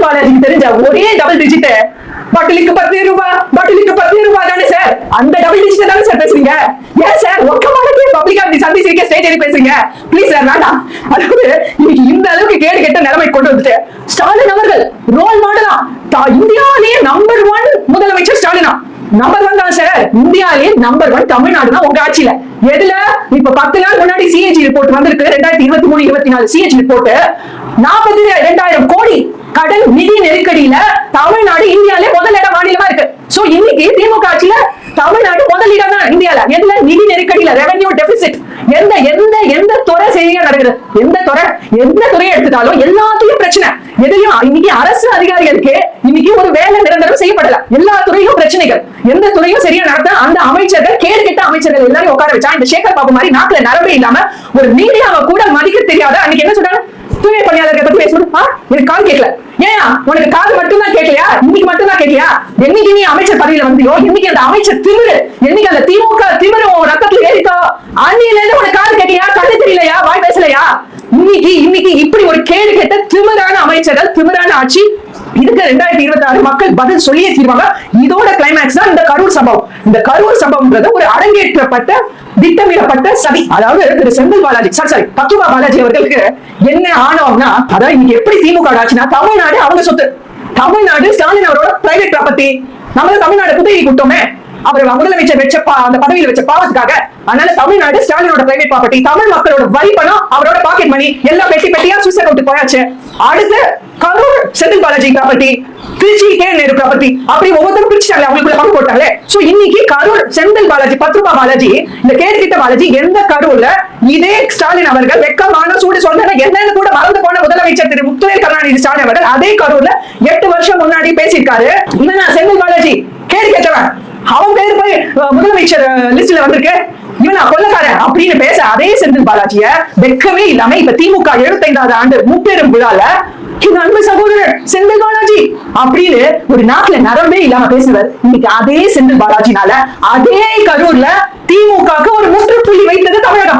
செந்தில் பாலாஜிக்கு தெரிஞ்ச ஒரே டபுள் டிஜிட் பாட்டிலுக்கு பத்து ரூபாய் பாட்டிலுக்கு பத்து ரூபாய் தானே சார் அந்த டபுள் டிஜிட் தானே சார் பேசுறீங்க? ஏன் சார் ஒக்கமானது பப்ளிக்கா இப்படி சந்தி சிரிக்க ஸ்டேஜ் ஏறி பேசுறீங்க? ப்ளீஸ் சார் வேண்டாம். அதாவது இன்னைக்கு இந்த அளவுக்கு கேடு கெட்ட நிலைமை கொண்டு வந்துட்டு ஸ்டாலின் அவர்கள் ரோல் மாடலா தா- இந்தியாவிலேயே நம்பர் ஒன் முதலமைச்சர் ஸ்டாலினா? நம்பர் ஒன் தான் சார் இந்தியாவிலேயே நம்பர் ஒன் தமிழ்நாடு தான் உங்க ஆட்சியில. எதுல? இப்ப பத்து நாள் முன்னாடி சிஏஜி ரிப்போர்ட் வந்திருக்கு. ரெண்டாயிரத்தி இருபத்தி மூணு இருபத்தி நாலு சிஏஜி ரிப்போர்ட் நாற்பத்தி ரெண்டாயிரம் கோடி கடன் நிதி நெருக்கடியில தமிழ்நாடு இந்தியாவிலே முதலிட மாநிலமா இருக்கு. சோ இன்னைக்கு திமுக ஆட்சியில தமிழ்நாடு முதலிடம் தான் இந்தியால. எதுல? நிதி நெருக்கடியில ரெவென்யூ டெபிசிட் எந்த எந்த எந்த துறை சரியா நடக்குது? எந்த துறை? எந்த துறையை எடுத்துட்டாலும் எல்லாத்தையும் பிரச்சனை. எதையும் இன்னைக்கு அரசு அதிகாரிகளுக்கு இன்னைக்கு ஒரு வேலை நிரந்தரம் செய்யப்படல. எல்லா துறையும் பிரச்சனைகள். எந்த துறையும் சரியா நடத்த அந்த அமைச்சர்கள் கேடு கெட்ட அமைச்சர்கள் எல்லாரும் உட்கார வச்சா இந்த சேகர் பாபு மாதிரி நாட்டுல நரம்பே இல்லாம ஒரு மீடியாவை கூட மதிக்க தெரியாத அன்னைக்கு என்ன சொல்றாங்க? தூய்மை பணியாளர்களை பத்தி பேசணும் எனக்கு காது கேட்கல. ஏன் உனக்கு காது மட்டும் தான் கேட்கலையா? இன்னைக்கு மட்டும் தான் கேட்கலையா? என்னைக்கு நீ அமைச்சர் பதவியில வந்தியோ இன்னைக்கு அந்த அமைச்சர் திமிரு என்னைக்கு அந்த திமுக திமிரு உன் ரத்தத்துல ஏறிட்டோ அன்னையில இருந்து உனக்கு காது கேட்கலையா? கண்ணு தெரியலையா? வாய் பேசலையா? இன்னைக்கு இன்னைக்கு இப்படி ஒரு கேடு கேட்ட திமிரான அமைச்சர்கள் திமிரான ஆட்சி இதுக்கு ரெண்டாயிரத்தி இருபத்தி ஆறு மக்கள் பதில் சொல்லியே தீர்வாங்க. இதோட கிளைமேக்ஸ் தான் இந்த கரூர் சம்பவம். இந்த கரூர் சம்பவம்ன்றது ஒரு அரங்கேற்றப்பட்ட திட்டமிடப்பட்ட சதி. அதாவது திரு செந்தில் பாலாஜி சாரி சாரி பத்துமா பாலாஜி அவர்களுக்கு என்ன ஆணவம்னா அதாவது இன்னைக்கு எப்படி திமுக ஆச்சுன்னா தமிழ்நாடு அவங்க சொத்து. தமிழ்நாடு ஸ்டாலின் அவரோட பிரைவேட் ப்ராப்பர்ட்டி நம்ம தமிழ்நாடு குத்தகை கொடுத்தோமே அவர் முதலமைச்சர் வச்ச பா- அந்த பதவியில வச்ச பாவத்துக்காக அதனால தமிழ்நாடு ஸ்டாலினோட பிரைவேட் ப்ராப்பர்ட்டி தமிழ் மக்களோட வரி பணம் அவரோட பாக்கெட் மணி எல்லாம் பெட்டி பெட்டியா சுவிஸ் அக்கௌண்ட் போயாச்சு. அடுத்து Karur Senthil Balaji property Trichy K Nehru property அப்படி ஒவ்வொருத்தரும் பிரிச்சுட்டாங்க அவங்களுக்குள்ள பங்கு போட்டாங்க சோ இன்னைக்கு கரூர் செந்தில் பாலாஜி பத்து பாலாஜி இந்த கேட்டுக்கிட்ட பாலாஜி எந்த கரூர்ல இதே ஸ்டாலின் அவர்கள் வெக்கமான சூடு சொன்ன என்னன்னு கூட மறந்து போன முதலமைச்சர் திரு முத்துவேல் கருணாநிதி ஸ்டாலின் அவர்கள் அதே கரூர்ல எட்டு வருஷம் முன்னாடி பேசியிருக்காரு. இவன் நான் செந்தில் பாலாஜி கேடு கேட்டவன். அவன் பேர் போய் முதலமைச்சர் லிஸ்ட்ல வந்திருக்கு? இவனா கொள்ளக்காரன் அப்படின்னு பேச அதே செந்தில் பாலாஜிய வெக்கமே இல்லாம இப்ப திமுக எழுபத்தைந்தாவது ஆண்டு முப்பெரும் விழால எங்க அன்பு சகோதரர் செந்தில் பாலாஜி அப்படின்னு ஒரு நாட்டுல நரம்பே இல்லாம பேசுவார் இன்னைக்கு அதே செந்தில் பாலாஜினால அதே கரூர்ல திமுகக்கு ஒரு முற்றுப்புள்ளி வைத்தது தமிழகம்.